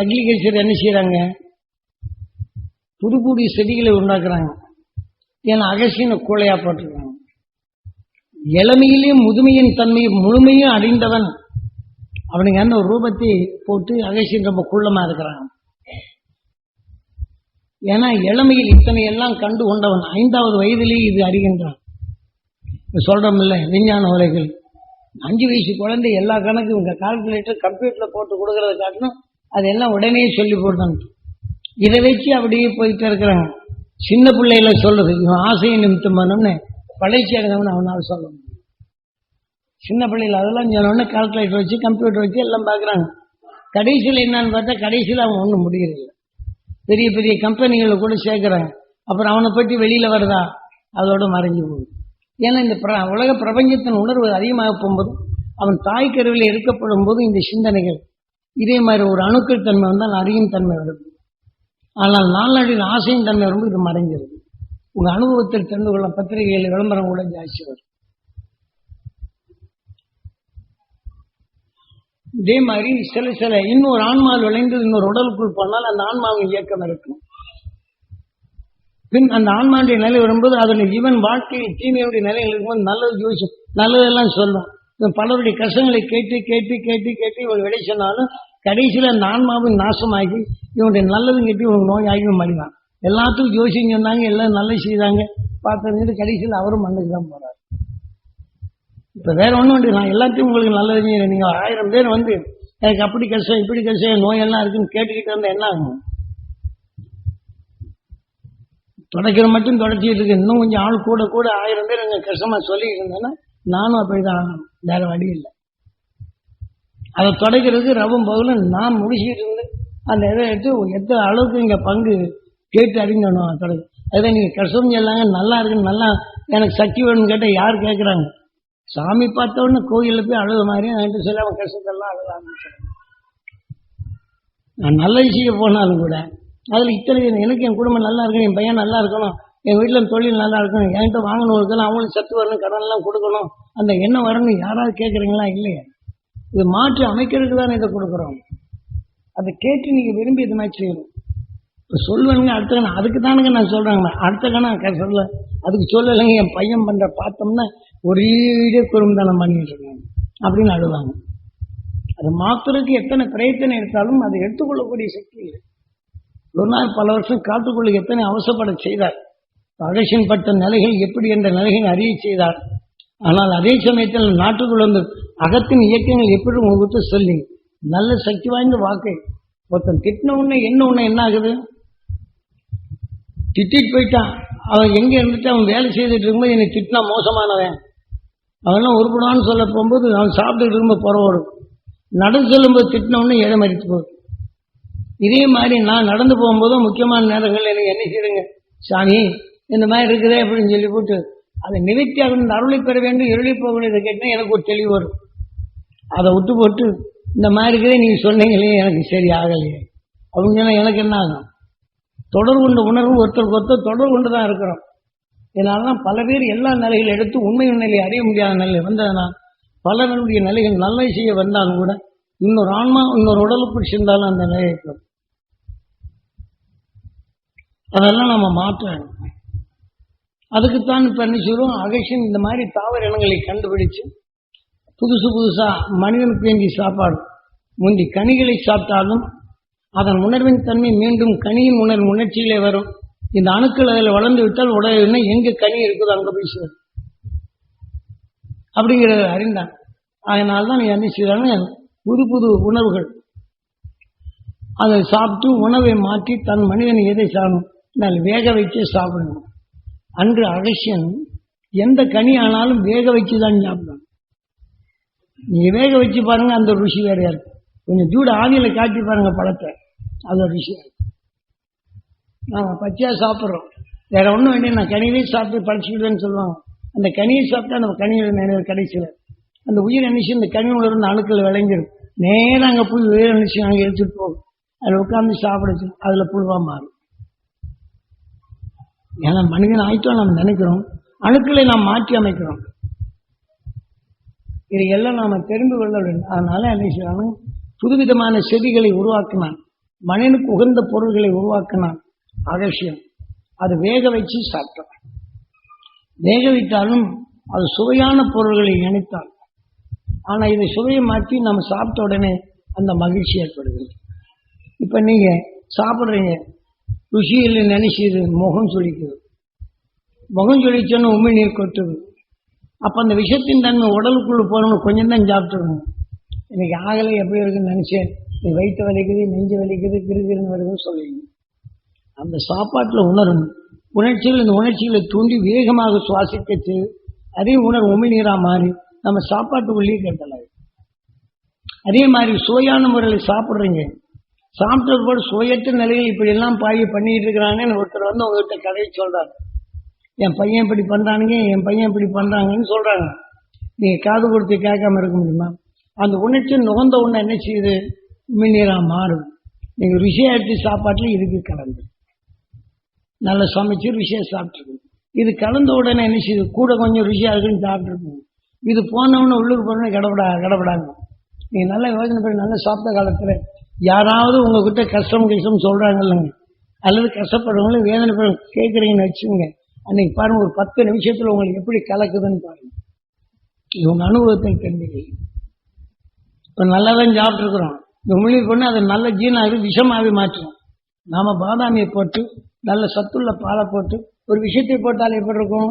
Agriculture என்ன செய்யறாங்க புது புது செடிகளை உண்டாக்குறாங்க. ஏன்னா அகசியனை கூளையா போட்டிருக்காங்க. இளமையிலேயும் முதுமையின் தன்மை முழுமையும் அடைந்தவன் அவனுங்க அந்த ஒரு ரூபத்தை போட்டு அகசியன் ரொம்ப குள்ளமா இருக்கிறான். ஏன்னா இளமையில் இத்தனை எல்லாம் கண்டு கொண்டவன் ஐந்தாவது வயதிலேயே இது அறிகின்றான். இப்ப சொல்றோம் இல்ல விஞ்ஞான உரைகள். அஞ்சு வயசு குழந்தை எல்லா கணக்கும் இந்த கால்குலேட்டர் கம்ப்யூட்டர்ல போட்டு கொடுக்கறத காட்டணும் அதெல்லாம் உடனே சொல்லி போடுறாங்க. இதை வச்சு அப்படியே போயிட்டு இருக்கிறாங்க. சின்ன பிள்ளையில சொல்றது இவன் ஆசையை நிமித்தம் பண்ணணும்னு பழைச்சி அடைந்தவன் அவனால் சொல்ல முடியும். சின்ன பிள்ளையில அதெல்லாம் சொன்னோடனே கால்குலேட்டர் வச்சு கம்ப்யூட்டர் வச்சு எல்லாம் பார்க்குறாங்க. கடைசியில் என்னன்னு பார்த்தா கடைசியில் அவன் ஒன்றும் முடியறதில்லை. பெரிய பெரிய கம்பெனிகளை கூட சேர்க்குறாங்க அப்புறம் அவனை பற்றி வெளியில வருதா? அதோட மறைஞ்சு போகுது. ஏன்னா இந்த பிர- உலக பிரபஞ்சத்தின் உணர்வு அதிகமாக போகும்போது அவன் தாய் கருவில் இருக்கப்படும் போது இந்த சிந்தனைகள் இதே மாதிரி ஒரு அணுக்கள் தன்மை வந்தால் அறியும் தன்மை வருது. ஆனால் நாளடியில் ஆசையின் தன்மை வரும்போது இது மறைஞ்சிருது. உங்க அனுபவத்தில் தெரிந்து கொள்ள பத்திரிகைகள் விளம்பரம் கூட ஜாஸ்தி வரும். இதே மாதிரி சில சில இன்னொரு ஆன்மாவில் விளைந்து இன்னொரு உடலுக்குள் போனால் அந்த ஆன்மாவின் இயக்கம் இருக்கும். பின் அந்த ஆன்மாவுடைய நிலை வரும்போது அதில் இவன் வாழ்க்கையில் தீமையுடைய நிலைகள் இருக்கும்போது நல்லது யோசி நல்லதெல்லாம் சொல்லும். பலருடைய கஷ்டங்களை கேட்டு கேட்டு கேட்டு கேட்டு இவன் விடை சொன்னாலும் கடைசியில் அந்த ஆன்மாவும் நாசமாகி இவனுடைய நல்லதும் கட்டி இவன் நோயாகி மடிவான். எல்லாத்துக்கும் ஜோசியம் சொன்னாங்க எல்லாம் நல்லது செய்தாங்க. பார்த்தது கடைசியில் அவரும் மண்ணுக்கு தான் போறாரு. இப்போ வேற ஒன்றும் இல்லை நான் எல்லாத்தையும் உங்களுக்கு நல்லது நீங்கள் நீங்க ஆயிரம் பேர் வந்து எனக்கு அப்படி கஷ்டம் இப்படி கஷ்டம் நோயெல்லாம் இருக்குன்னு கேட்டுக்கிட்டு வந்தா என்ன ஆகும்? தொடக்கிற மட்டும் தொடச்சிட்டு இருக்கு. இன்னும் கொஞ்சம் ஆள் கூட கூட ஆயிரம் பேர் எனக்கு கஷ்டமா சொல்லிட்டு இருந்தேன்னா நானும் அப்படிதான் ஆகணும். வேற வழி இல்லை. அதை தொடக்கிறதுக்கு ரவம் பகுலும் நான் முடிச்சுட்டு இருந்து அந்த இதை எடுத்து எத்தனை அளவுக்கு இங்கே பங்கு கேட்டு அறிஞணும் தொடக்கு அதான் நீங்கள் கஷ்டம் சொல்லாங்க நல்லா இருக்குன்னு நல்லா எனக்கு சக்தி வேணும்னு கேட்டால் யார் கேட்குறாங்க சாமி பார்த்த உடனே போய் அழுத மாதிரி என்கிட்ட சொல்லி அவன் கஷ்டத்தெல்லாம் அழுத ஆரம்பிச்சிடுறேன் நான் நல்ல விஷயம் போனாலும் கூட அதில் இத்தனை எனக்கு என் குடும்பம் நல்லா இருக்கணும் என் பையன் நல்லா இருக்கணும் என் வீட்டில் தொழில் நல்லா இருக்கணும் என்கிட்ட வாங்கணும் வாங்கினவங்களுக்கெல்லாம் அவங்களுக்கு சத்து வரணும் கடன் எல்லாம் கொடுக்கணும் அந்த எண்ணம் வரணும் யாராவது கேட்குறீங்களா இல்லையா? இது மாற்றி அமைக்கிறதுக்கு தானே இதை கொடுக்குறோம். அதை கேட்டு நீங்கள் விரும்பி இது மாதிரி செய்யணும். இப்போ சொல்லுவேனுங்க அடுத்த கணம். அதுக்கு தானுங்க நான் சொல்றேங்க. அடுத்த கணம் சொல்ல அதுக்கு சொல்லலைங்க என் பையன் பண்ணுற பார்த்தோம்னா ஒரே குறும்புதானம் பண்ணிட்டு இருக்காங்க அப்படின்னு அழுவாங்க. அதை மாத்துறதுக்கு எத்தனை பிரயத்தனம் எடுத்தாலும் அதை எடுத்துக்கொள்ளக்கூடிய சக்தி இல்லை. ஒரு நாள் பல வருஷம் காட்டுக்குள்ள எத்தனை அவசரப்பட செய்தார். அகசின் பட்ட நிலைகள் எப்படி என்ற நிலைகள் அறிய செய்தார். ஆனால் அதே சமயத்தில் நாட்டுக்குள் வந்து அகத்தின் இயக்கங்கள் எப்படி உங்களுக்கு சொல்லி. நல்ல சக்தி வாய்ந்த வாக்கை. ஒருத்தன் திட்டின உடனே என்ன உடனே என்ன ஆகுது? திட்டிட்டு போயிட்டான். அவன் எங்கே இருந்துட்டு அவன் வேலை செய்துட்டு இருக்கும்போது என்னை திட்டினா மோசமானவன். அவன்லாம் உருப்படான்னு சொல்ல போகும்போது அவன் சாப்பிட்டுட்டு இருக்கும்போது புறம் வரும் நடந்து சொல்லும்போது திட்டினவுடனே ஏழை மறித்து போகுது. இதே மாதிரி நான் நடந்து போகும்போதும் முக்கியமான நேரங்கள் எனக்கு என்ன செய்யுங்க சாமி இந்த மாதிரி இருக்குதே அப்படின்னு சொல்லி போட்டு அதை நிவர்த்தியாக அருளை பெற வேண்டும் இருளை போக வேண்டியதை கேட்டால் எனக்கு ஒரு தெளிவு வரும். அதை விட்டு போட்டு இந்த மாதிரி நீங்கள் நீங்க சொன்னீங்களே எனக்கு சரி ஆகலையே. அவங்க சொன்னா எனக்கு என்ன ஆகும்? தொடர் கொண்ட உணர்வு ஒருத்தருக்கு ஒருத்தர் தொடர் கொண்டு தான் இருக்கிறோம். இதனாலதான் பல பேர் எல்லா நிலைகளும் எடுத்து உண்மை நிலையை அறிய முடியாத நிலை வந்ததுனால் பலருடைய நிலைகள் நல்ல செய்ய வந்தாலும் கூட இன்னொரு ஆன்மா இன்னொரு உடலுக்குள் பிடிச்சிருந்தாலும் அந்த நிலையை இருக்கும். அதெல்லாம் நம்ம மாற்ற அதுக்குத்தான் இப்ப என்ன சொல்லுவோம் அகேஷன் இந்த மாதிரி தாவர இனங்களை கண்டுபிடிச்சு புதுசு புதுசா மனிதனுக்கு வேண்டிய சாப்பாடு. முந்தி கனிகளை சாப்பிட்டாலும் அதன் உணர்வின் தன்மை மீண்டும் கனியின் உணர்வு உணர்ச்சியிலே வரும். இந்த அணுக்கள் அதில் வளர்ந்து விட்டால் உடனே எங்க கனி இருக்குதோ அங்க போய் சேரும். அப்படிங்கிறத அறிந்தான். அதனால தான் என்ன செய்யறாங்க புது புது உணவுகள் அதை சாப்பிட்டு உணவை மாற்றி தன் மனிதன் எதை சாப்பிடும் நான் வேக வச்சே சாப்பிடணும். அன்று அகசியன் எந்த கனி ஆனாலும் வேக வச்சு தான் சாப்பிடணும் நீங்க வேக வச்சு பாருங்க அந்த ருசி வேறையா இருக்கும் கொஞ்சம் சூடு ஆவியில் காட்டி பாருங்க பழத்தை. அது ஒரு ருசியா இருக்கு பச்சையாக பச்சையா சாப்பிட்றோம். வேற ஒன்றும் வேண்டிய நான் கனிவே சாப்பிட்டு பழச்சிக்கிடுவேன்னு சொல்லுவாங்க. அந்த கனியை சாப்பிட்டா நம்ம கனியோட நினைவு கடைசியில். அந்த உயிர் அணிச்சு இந்த கனி இருந்து அணுக்கள் விளைஞ்சிடும். நேரம் அங்கே போய் உயிர் அணிச்சு அங்கே எடுத்துட்டு போகும். அதில் உட்காந்து சாப்பிடுச்சு அதில் புழுவா மாறும். ஏன்னா மனிதன் ஆயிட்டோம் நம்ம நினைக்கிறோம். அணுக்களை நாம் மாற்றி அமைக்கிறோம். இதையெல்லாம் நாம் தெரிந்து கொள்ள வேண்டும். அதனால என்ன செய்யணும் புதுவிதமான செடிகளை உருவாக்கினான். மனிதனுக்கு உகந்த பொருள்களை உருவாக்கினான். அகசியம் அது வேக வச்சு சாப்பிட்டான். வேக வைத்தாலும் அது சுவையான பொருள்களை நினைத்தான் ஆனால் இதை சுவையை மாற்றி நம்ம சாப்பிட்ட உடனே அந்த மகிழ்ச்சி ஏற்படுகிறது. இப்போ நீங்கள் சாப்பிட்றீங்க. ருசியில் நினைச்சது முகம் சுழிக்குது முகம் சொல்லிச்சோன்னு உண்மை நீர் கொட்டுது. அப்போ அந்த விஷத்தின் தன்மை உடலுக்குள்ளே போகணும்னு கொஞ்சம் தான் சாப்பிட்டுருங்க இன்னைக்கு ஆகலை எப்படி இருக்குன்னு நினச்சேன். நீ வயிற்று வலிக்குது நெஞ்சு வலிக்குது கிருகிருன்னு வருதுன்னு சொல்லுவீங்க. அந்த சாப்பாட்டில் உணரணும். உணர்ச்சிகள் இந்த உணர்ச்சிகளை தூண்டி வேகமாக சுவாசிக்க செய்து அதே உணர்வு உமிழ்நீரா மாறி நம்ம சாப்பாட்டுக்குள்ளேயே கேட்டலாம் அதே மாதிரி சுவையான முறையில் சாப்பிட்றீங்க. சாப்பிட்டது போல சுவையற்ற நிலையில் இப்படி எல்லாம் பாய் பண்ணிட்டு இருக்கிறாங்கன்னு ஒருத்தர் வந்து உங்ககிட்ட கதையை சொல்றாரு. என் பையன் இப்படி பண்ணுறானுங்க என் பையன் இப்படி பண்ணுறாங்கன்னு சொல்கிறாங்க நீங்கள் காது கொடுத்து கேட்காம இருக்க முடியுமா? அந்த உணர்ச்சி நுகர்ந்த ஒன்று என்ன செய்யுது? உமிழ்நீரா மாறும் நீங்கள் ருசியாக எடுத்து சாப்பாட்டில் இதுக்கு கலந்து. நல்லா சமைச்சு ருசியாக சாப்பிட்ருக்கணும் இது கலந்த உடனே என்ன செய்யுது? கூட கொஞ்சம் ருசியாக இருக்குன்னு சாப்பிட்ருக்கணும் இது போனவொன்னு உள்ளுக்கு போனோன்னு கடப்படா கடப்படாங்க நீங்கள் நல்லா யோசனை பண்ணி நல்லா சாப்பிட்ட காலத்தில் யாராவது உங்ககிட்ட கஷ்டம் கஷ்டம் சொல்கிறாங்க இல்லைங்க. அல்லது கஷ்டப்படுறவங்களும் வேதனை கேட்குறீங்கன்னு வச்சுங்க அன்னைக்கு பாருங்க ஒரு பத்து நிமிஷத்துல உங்களுக்கு எப்படி கலக்குதுன்னு பாருங்க. இவங்க அனுபவத்தை தெரிஞ்சுக்கி இப்ப நல்லா தான் சாப்பிட்டு இருக்கிறோம் இந்த உமிழி கொண்டு அதை நல்ல ஜீனாகி விஷமாகி மாற்றும். நாம பாதாமியை போட்டு நல்ல சத்துள்ள பாலை போட்டு ஒரு விஷயத்தை போட்டால் எப்படி இருக்கும்?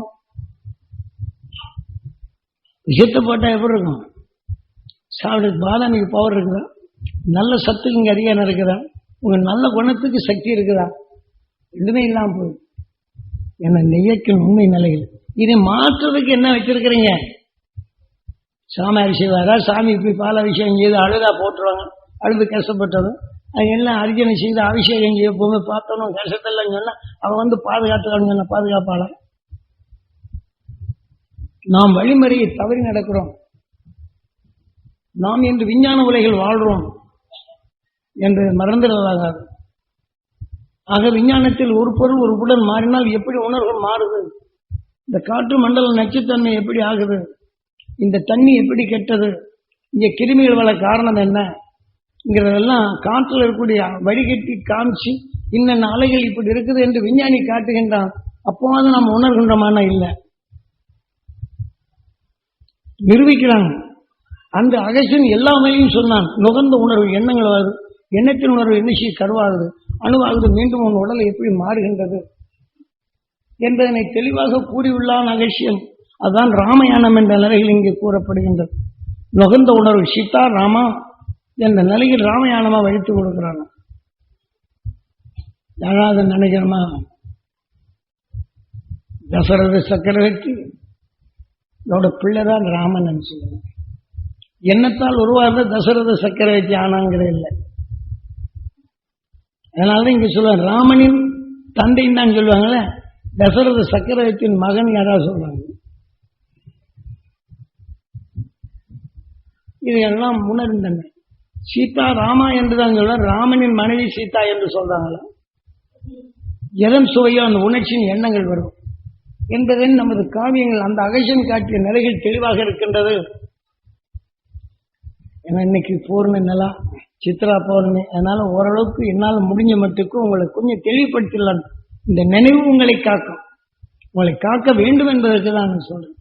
விஷயத்தை போட்டால் எப்படி இருக்கும்? சாப்பிட பாதாமிக்கு பவர் இருக்குதா? நல்ல சத்துக்கு இங்கே அதிகம் இருக்குதா? உங்க நல்ல குணத்துக்கு சக்தி இருக்குதா? ரெண்டுமே இல்லாமல் போகுது என்னை நெய்யக்கின் உண்மை நிலையில். இதை மாற்றுறதுக்கு என்ன வச்சிருக்கிறீங்க? சாமி அபிஷேகம் அதாவது சாமி இப்படி பால் அபிஷேகம் செய்து அழுதா போட்டுருவாங்க. அழுது கஷ்டப்பட்டதும் அது எல்லாம் அர்ஜுனை செய்து அபிஷேகம் செய்ய போகும்போது பார்த்தோம் கஷ்டத்தெல்லாம் சொன்னால் அவன் வந்து பாதுகாத்துக்கான்னு சொன்ன பாதுகாப்பாளர் நாம் வழிமுறையை தவறி நடக்கிறோம். நாம் இன்று விஞ்ஞான உலகில் வாழ்றோம் என்று மறந்துடலாகாது. ஆக விஞ்ஞானத்தில் ஒரு பொருள் ஒரு உடன் மாறினால் எப்படி உணர்வுகள் மாறுது? இந்த காற்று மண்டல நச்சுத்தன்மை எப்படி ஆகுது? இந்த தண்ணி எப்படி கெட்டது? இங்க கிருமிகள் வள காரணம் என்னங்கிறதெல்லாம் காற்றில் இருக்கக்கூடிய வடிகட்டி காமிச்சு இன்னென்ன அலைகள் இப்படி இருக்குது என்று விஞ்ஞானி காட்டுகின்றான். அப்போது நாம் உணர்கின்றமான இல்லை. நிரூபிக்கிறாங்க அந்த அகசன் எல்லாமையும் சொன்னான். நுகர்ந்த உணர்வு எண்ணங்கள் வருது எண்ணத்தின் உணர்வு என்ன கருவாகுது. அணுவாகுது. மீண்டும் உன் உடலை எப்படி மாறுகின்றது என்பதனை தெளிவாக கூறியுள்ளான் அகசியம் அதுதான் ராமயானம் என்ற நிலையில் இங்கே கூறப்படுகின்றது. நுகர்ந்த உணர்வு. சீதா ராமா என்ற நிலையில் ராமயானமா வழித்து கொடுக்கிறாங்க யாராவது நினைக்கிறோமா தசரத சக்கரவர்த்தி இதோட பிள்ளைதான் ராமன் நினைச்சுங்க எண்ணத்தால் உருவாக தசரத சக்கரவர்த்தி ஆனாங்கிற இல்லை. அதனாலதான் இங்க சொல்லுவாங்க ராமனின் தந்தைன்னு தான் சொல்லுவாங்கல்ல தசரத சக்கரவர்த்தியின் மகன் யாராவது சொல்றாங்க? இதையெல்லாம் உணர்ந்தன சீதா ராமா என்று தான் சொல்ற ராமனின் மனைவி சீதா என்று சொல்றாங்களா எதன் சுவையோ அந்த உணர்ச்சியின் எண்ணங்கள் வரும். என்பதன் நமது காவியங்கள் அந்த அகசன் காட்டிய நிலைகள் தெளிவாக இருக்கின்றது. ஏன்னா இன்னைக்கு பூர்ண நிலா சித்ரா பௌர்ணமி. அதனால ஓரளவுக்கு என்னால் முடிஞ்ச மட்டுக்கு உங்களை கொஞ்சம் தெளிவுபடுத்திடலாம். இந்த நினைவு உங்களை காக்கும். உங்களை காக்க வேண்டும் என்பதற்கு தான் நான் சொல்றேன்.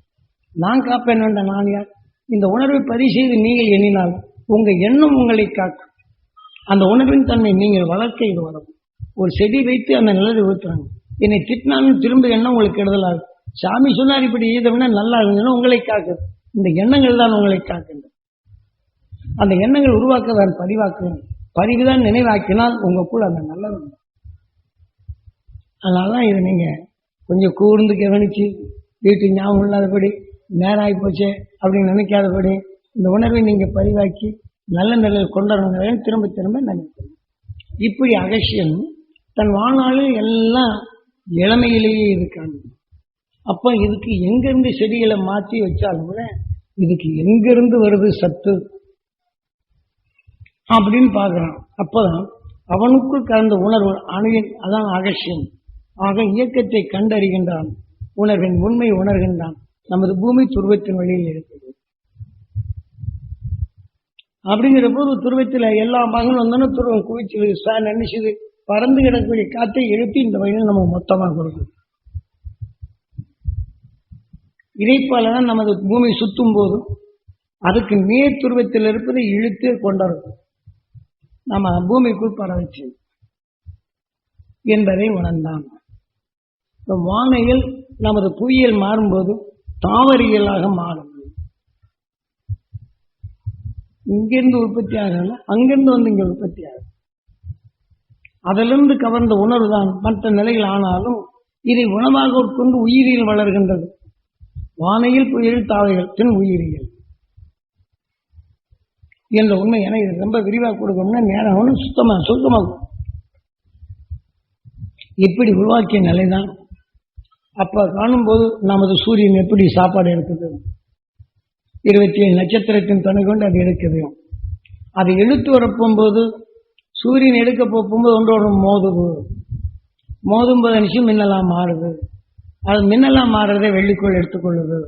நான் காப்பேன் வேண்டாம் நான் யார்? இந்த உணர்வை பதிவு செய்து நீங்கள் எண்ணினால் உங்க எண்ணம் உங்களை காக்கும். அந்த உணர்வின் தன்மை நீங்கள் வளர்க்க இது வரும். ஒரு செடி வைத்து அந்த நிலத்தை ஊற்றுறாங்க என்னை திட்டினாலும் திரும்ப எண்ணம் உங்களுக்கு கெடுதலாகும். சாமி சொன்னார் இப்படி ஈதம்னா நல்லா இருந்ததுன்னா உங்களை காக்குது இந்த எண்ணங்கள் தான் உங்களை காக்கின்றது அந்த எண்ணங்கள் உருவாக்க தான் பதிவாக்குவேன் பதிவுதான் நினைவாக்கினால் உங்களுக்குள் அந்த நல்லது உண்டு. அதனாலதான் இதை நீங்கள் கொஞ்சம் கூர்ந்து கவனிச்சு வீட்டு ஞாபகம் இல்லாதபடி நேரம் போச்சே அப்படின்னு நினைக்காதபடி இந்த உணர்வை நீங்கள் பதிவாக்கி நல்ல நிலையில் கொண்டு திரும்ப திரும்ப நினைக்கிறேன் இப்படி அகசியன் தன் வாழ்நாளில் எல்லாம் இளமையிலேயே இருக்காங்க அப்போ இதுக்கு எங்கேருந்து செடிகளை மாற்றி வச்சாலும் கூட இதுக்கு எங்கேருந்து வருது சத்து? அப்படின்னு பார்க்கறான். அப்போதான் அவனுக்குள் கலந்த உணர்வு அணுவின் அதான் அகசியம் ஆக இயக்கத்தை கண்டறிகின்றான். உணர்வின் உண்மை உணர்கின்றான். நமது பூமி துருவத்தின் வழியில் இருக்கிறது. அப்படிங்கிற போது துருவத்தில் எல்லா மகனும் வந்தோன்னு துருவம் குவிச்சது சார் நினைச்சது. பறந்து கிடக்கக்கூடிய காற்றை எழுப்பி இந்த வழியில் நம்ம மொத்தமாக கொடுக்குது. இதைப்பால தான் நமது பூமி சுத்தும் போதும் அதுக்கு நேர் துருவத்தில் இருப்பதை இழுத்து கொண்டாடும் நம்ம பூமிக்குள் பரவச்சு என்பதை உணர்ந்தான் இப்ப வானையில் நமது புவியியல் மாறும்போது தாவரியலாக மாறும். இங்கிருந்து உற்பத்தி ஆகல அங்கிருந்து வந்து இங்க உற்பத்தி ஆகும் அதிலிருந்து கவர்ந்த உணர்வு தான் மற்ற நிலைகள் ஆனாலும் இதை உணவாக உட்கொண்டு உயிரியல் வளர்கின்றது. வானையில் புயல் தாவைகள் பின் உயிரியல். என்ற உண்மை. என இது ரொம்ப விரிவாக கொடுக்கணும்னா நேரம் ஆகணும் சுத்தமாக சுத்தமாகும் இப்படி உருவாக்கிய நிலைதான். அப்போ காணும்போது நமது சூரியன் எப்படி சாப்பாடு எடுக்குது? இருபத்தி ஏழு நட்சத்திரத்தின் துணை கொண்டு அது எடுக்குது. அதை எடுத்து வரப்போகும்போது சூரியன் எடுக்க போகும்போது ஒன்றோடு மோதுகு மோதும் போது நிச்சயம் மின்னலாம் மாறுது. அது மின்னலாம் மாறுறதை வெள்ளிக்கோள் எடுத்துக்கொள்ளுது.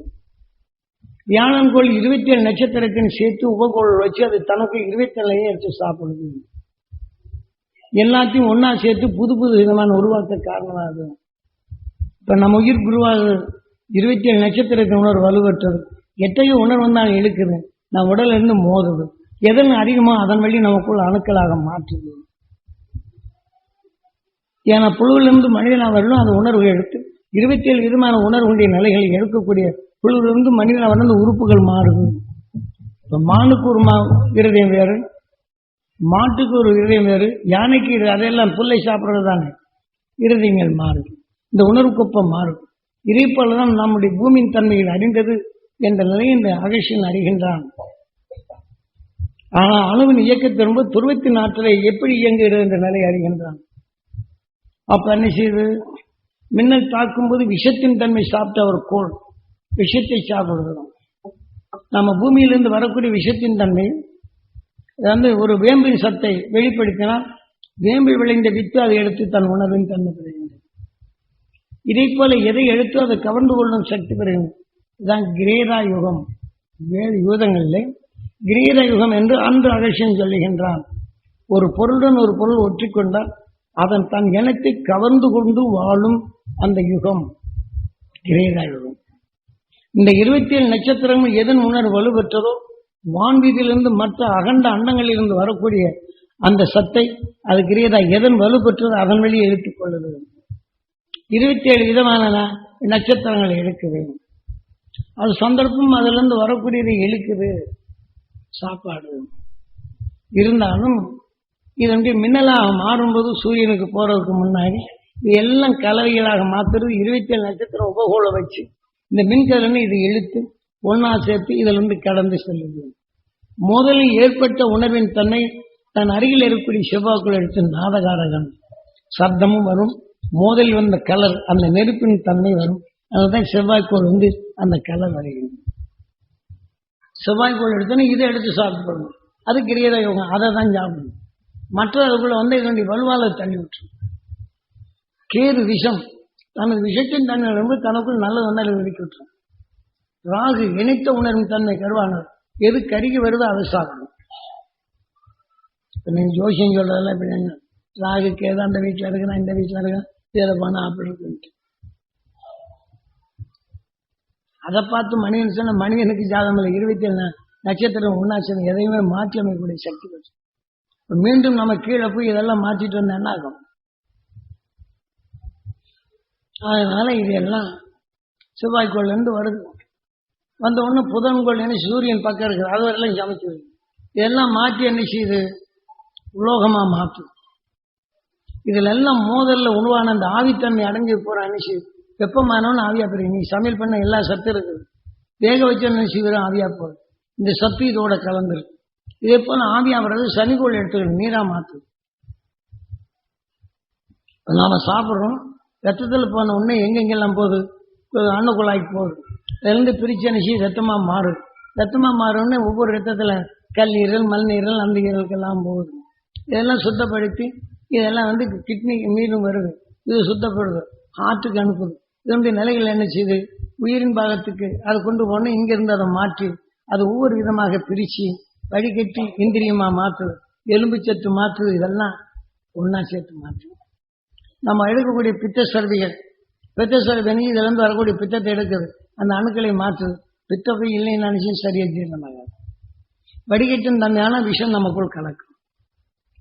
வியாழன்கோள் இருபத்தி ஏழு நட்சத்திரத்தின் சேர்த்து உபகோள் வச்சு அது தனக்கு இருபத்தி ஏழையும் எடுத்து சாப்பிடுது. எல்லாத்தையும் ஒன்னா சேர்த்து புது புது விதமான உருவாக்க காரணமாகுது இப்ப நம்ம உயிர் குருவாக இருபத்தி ஏழு நட்சத்திரத்தின் உணர்வு வலுவற்றது. எத்தகைய உணர்வு தான் இழுக்குது. நம்ம உடல்ல இருந்து மோதுது. எதன் அதிகமோ அதன் வழி நமக்குள்ள அணுக்களாக மாற்றுது. ஏன்னா புழுவிலிருந்து மனிதனாக வரணும் அந்த உணர்வு எடுத்து இருபத்தி ஏழு விதமான உணர்வுடைய நிலைகளை எடுக்கக்கூடிய புழுவிலிருந்து மனிதனா வரணும் உறுப்புகள் மாறுது. இப்போ மானுக்கு ஒரு மா இருதயம் வேறு மாட்டுக்கு ஒரு இருதயம் வேறு யானைக்கு அதையெல்லாம் புல்லை சாப்பிட்றது தானே. இருதயங்கள் மாறுது. இந்த குப்பம் மாறும் இதே தான் நம்முடைய பூமியின் தன்மையில் அறிந்தது என்ற நிலையை இந்த அகழ்ச்சியில் அறிகின்றான். ஆனால் அணுவின் இயக்கத்தின்போது துருவத்தின் ஆற்றலை எப்படி இயங்குகிறது என்ற நிலையை அறிகின்றான். அப்ப என்ன செய்யுது மின்னல் தாக்கும்போது விஷத்தின் தன்மை சாப்பிட்ட ஒரு கோள். விஷத்தை சாப்பிடுகிறோம். நம்ம பூமியிலிருந்து வரக்கூடிய விஷத்தின் தன்மை வந்து ஒரு வேம்பின் சத்தை வெளிப்படுத்தினால் வேம்பில் விளைந்த வித்து அதை எடுத்து தன் உணவின் தன்மை பெறுகின்றது இதை போல எதை எடுத்து அதை கவர்ந்து கொள்ளும் சக்தி பெறுகின்றது இதுதான் கிரேதா யுகம். வேறு யூதங்களிலே கிரீர யுகம் என்று அன்று அகழ்ச்சியன் சொல்லுகின்றான். ஒரு பொருளுடன் ஒரு பொருள் ஒற்றிக்கொண்டால் அதன் தன் இனத்தை கவர்ந்து கொண்டு வாழும் அந்த யுகம். கிரேதா யுகம். இந்த இருபத்தி ஏழு நட்சத்திரங்கள் எதன் உணர்வு வலுப்பெற்றதோ வான்வீதியிலிருந்து மற்ற அகண்ட அண்டங்களிலிருந்து வரக்கூடிய அந்த சத்தை அது கிரியதா எதன் வலுப்பெற்றதோ அதன் வழியை எடுத்துக் கொள்ளுது. இருபத்தி ஏழு விதமான நட்சத்திரங்களை எடுக்குது. அது சந்தர்ப்பம் அதிலிருந்து வரக்கூடியதை இழுக்குது. சாப்பாடு. இருந்தாலும் இது வந்து மின்னலாக மாறும்போது சூரியனுக்கு போறதுக்கு முன்னாடி இது எல்லாம் கலவைகளாக மாத்துறது இருபத்தி ஏழு நட்சத்திரம் உபகோளம் வச்சு இந்த மின்கலனை இது இழுத்து ஒன்னா சேர்த்து இதில் இருந்து கடந்து செல்லுது. முதலில் ஏற்பட்ட உணர்வின் தன்னை தன் அருகில் இருக்கக்கூடிய செவ்வாக்குள் எடுத்து நாதகாரகன் சப்தமும் வரும். மோதல் வந்த கலர் அந்த நெருப்பின் தன்மை வரும். அதுதான் செவ்வாய்க்கோள் வந்து அந்த கலர் வருகிறது செவ்வாய்க்கோள் எடுத்தோன்னா இதை எடுத்து சாப்பிடணும். அது கிரியத யோகம் அதை தான் சாப்பிடணும். மற்ற அதுக்குள்ள வந்து இதனுடைய வலுவால தள்ளி விட்டுரும். கேது விஷம் தனது விஷத்தின் தன்மை ரொம்ப தனக்குள் நல்லது வந்தால் ஒதுக்கி விட்டுரும். ராகு இணைத்த உணர்வின் தன்மை கருவானது. எது கருகி வருதோ அதை சாப்பிடும். இப்ப நீங்க ஜோசியம் சொல்றதெல்லாம் இப்ப என்ன? ராகு கேது அந்த வீட்டுல இருக்கிறான் இந்த வீட்டுல இருக்கான் இதில் போனா அப்படி இருக்குன்ட்டு. அதை பார்த்து மனிதன் சொன்ன மனிதனுக்கு ஜாதகம் இல்லை. இருபத்தி ஏழு நட்சத்திரம் ஒன்னாச்சம் எதையுமே மாற்றி அமைக்கக்கூடிய சக்தி பெற்று மீண்டும் நம்ம கீழே போய் இதெல்லாம் மாற்றிட்டு வந்தா என்ன ஆகும்? அதனால இது எல்லாம் செவ்வாய்க்கோள்ல இருந்து வருது. வந்த உடனே புதன்கோள் என்ன சூரியன் பக்கம் இருக்குது. அது வரையிலும் சமைச்சு இதெல்லாம் மாற்றி என்ன செய்யுது? உலோகமா மாற்றும். இதில் எல்லாம் மோதலில் உருவான அந்த ஆவித்தன்மை அடைஞ்சு போகிற அனுசி வெப்பமானவன் ஆவியா போயிருக்கு நீ சமையல் பண்ண எல்லா சத்து இருக்குது. வேக வச்ச என்ன ஆவியா போகுது. இந்த சத்து இதோட கலந்துருக்கு இதே போல ஆவியா வர்றது சனிக்கோள் எடுத்துக்கணும். நீரா மாத்து நாம சாப்பிட்றோம். ரத்தத்தில் போன உடனே எங்கெங்கெல்லாம் போகுது? அன்ன குழாய்க்கு போகுது. அதுலேருந்து பிரித்து அனுச்சி ரத்தமாக மாறுது. ரத்தமாக மாறுனே ஒவ்வொரு ரத்தத்தில் கல்லீரல் மண்ணீரல் அந்த ஈரலுக்கெல்லாம் போகுது. இதெல்லாம் சுத்தப்படுத்தி இதெல்லாம் வந்து கிட்னிக்கு மீண்டும் வருது. இது சுத்தப்படுது. ஹார்ட்டுக்கு அனுப்புது. இதனுடைய நிலைகள் என்ன செய்யுது? உயிரின் பாகத்துக்கு அதை கொண்டு போனால் இங்கிருந்து அதை மாற்றி அது ஒவ்வொரு விதமாக பிரித்து வடிகட்டி இந்திரியமாக மாற்றுது. எலும்பு சத்து மாற்றுது. இதெல்லாம் ஒன்றா சேர்த்து மாற்றுது. நம்ம எடுக்கக்கூடிய பித்த சர்விகள் பித்த சர்வி இதிலிருந்து வரக்கூடிய பித்தத்தை எடுக்குது. அந்த அணுக்களை மாற்றுது. பித்தப்பை இல்லைன்னு நினைச்சு சரியா ஜீரணமாகாது வடிகட்டும் தன்மையான விஷம் நமக்குள் கலக்கும்.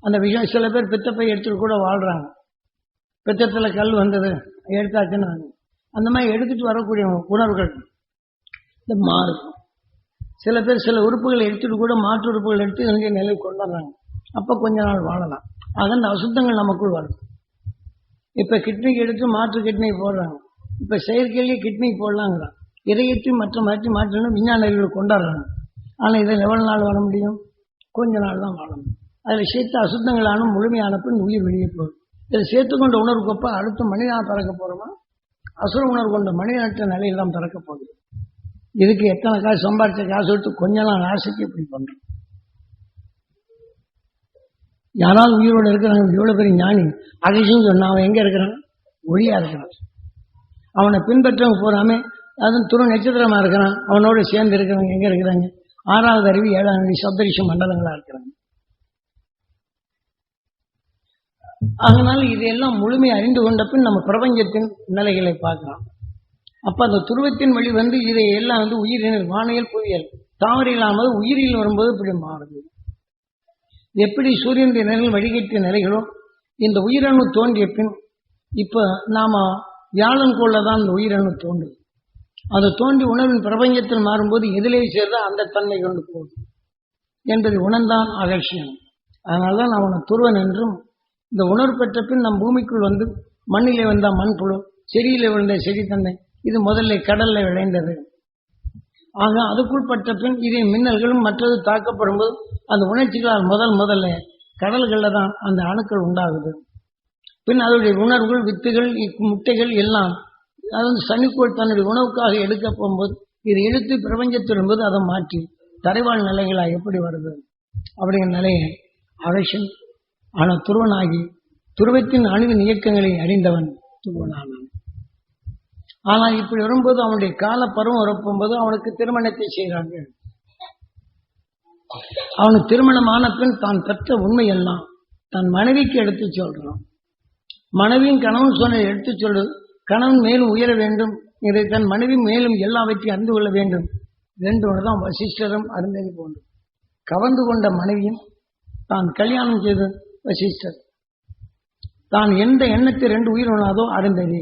அந்த விஷயம் சில பேர் பித்தப்பை எடுத்துட்டு கூட வாழ்றாங்க. பித்தத்தில் கல் வந்தது எடுத்தாச்சுன்னு அந்த மாதிரி எடுத்துட்டு வரக்கூடிய உணர்வுகள் இந்த மாறும் சில பேர் சில உறுப்புகளை எடுத்துட்டு கூட மாற்று உறுப்புகள் எடுத்து இங்கே நிலை கொண்டாடுறாங்க அப்போ கொஞ்ச நாள் வாழலாம். அதன் அசுத்தங்கள் நமக்குள் வரும். இப்ப கிட்னிக்கு எடுத்து மாற்று கிட்னி போடுறாங்க. இப்ப செயற்கையிலேயே கிட்னி போடலாங்கிறான். இதயத்தை மற்ற மாற்றி மாற்றணும் விஞ்ஞானிகள் கொண்டாடுறாங்க. ஆனால் இதில் எவ்வளோ நாள் வாழ முடியும்? கொஞ்ச நாள் தான் வாழ முடியும். அதில் சேர்த்து அசுத்தங்களான முழுமையான பின் உயிர் வெளியே போகும் இதை சேர்த்து கொண்ட உணர்வு உணர்வுக்கப்ப அடுத்த மனிதனாக பிறக்க போகிறோமா அசுர உணர்வு கொண்ட மனிதனற்ற நிலையெல்லாம் பிறக்க போகுது. இதுக்கு எத்தனை காசு சம்பாதிச்ச காசு எடுத்து கொஞ்ச நாள் ஆசைக்கு இப்படி பண்ணுறோம் யாராவது உயிரோட இருக்கிறாங்க எவ்வளவு பெரிய ஞானி. அகசின்னு சொன்னா அவன் எங்க இருக்கிறான்? ஒளியா இருக்கிறான். அவனை பின்பற்றவங்க போறாமே அதுவும் துரு நட்சத்திரமா இருக்கிறான். அவனோட சேர்ந்து இருக்கிறவங்க எங்க இருக்கிறாங்க? ஆறாவது அறிவு ஏழாம் அறிவு சப்தரிஷ மண்டலங்களா இருக்கிறாங்க. அதனால இதையெல்லாம் முழுமையை அறிந்து கொண்ட பின் நம்ம பிரபஞ்சத்தின் நிலைகளை பார்க்கலாம். அப்ப அந்த துருவத்தின் வழி வந்து இதை எல்லாம் வந்து உயிரினர் வானியல் புவியியல். தாமரையிலாமது உயிரில் வரும்போது இப்படி மாறுது. எப்படி சூரியனுடைய நிலையில் வழிகட்டிய நிலைகளோ இந்த உயிரணு தோன்றிய பின் இப்ப நாம வியாழன் தான் இந்த உயிரணு தோன்றுது. அது தோன்றி உணர்வின் பிரபஞ்சத்தில் மாறும்போது எதிலே சேர்ந்தால் அந்த தன்மை கொண்டு போகுது. என்பதை உணர்ந்தான் அகழ்ச்சியம் அதனால்தான் அவனை துருவன் என்றும் இந்த உணர்வு பெற்ற பின் நம் பூமிக்குள் வந்து மண்ணிலே வந்தால் மண்புழு செடியிலே விழுந்த செடித்தன்மை இது முதல்ல கடல்ல விளைந்தது. ஆக அதுக்குள் பட்ட பின் இதே மின்னல்களும் மற்றது தாக்கப்படும் போது அந்த உணர்ச்சிகளால் முதல் முதல்ல கடல்களில் தான் அந்த அணுக்கள் உண்டாகுது. பின் அதனுடைய உணர்வுகள் வித்துகள் முட்டைகள் எல்லாம் அதாவது சனிக்கோள் தன்னுடைய உணவுக்காக எடுக்க போகும்போது இது எடுத்து பிரபஞ்சத்திடும் போது அதை மாற்றி தரைவாழ் நிலைகளா எப்படி வருது? அப்படிங்கிற நிலையை அவசியம் ஆனால் துருவனாகி துருவத்தின் அணுவின் இயக்கங்களை அறிந்தவன் துருவனானான். ஆனால் இப்படி வரும்போது அவனுடைய காலப்பருவம் பருவம் வரப்போகும்போது அவனுக்கு திருமணத்தை செய்கிறாங்க அவனுக்கு திருமணம் ஆன பின் தான் பெற்ற உண்மையெல்லாம் தன் மனைவிக்கு எடுத்து சொல்றான். மனைவியும் கணவன் சொன்ன எடுத்து சொல்லு கணவன் மேலும் உயர வேண்டும் இதை தன் மனைவி மேலும் எல்லாவற்றையும் அறிந்து கொள்ள வேண்டும். வேண்டும் தான் வசிஷ்டரும் அருந்ததி போன்று. கவர்ந்து கொண்ட மனைவியும் தான் கல்யாணம் செய்த வசிஷ்டர். தான் எந்த எண்ணத்தை ரெண்டு உயிர் உணாதோ அருந்ததி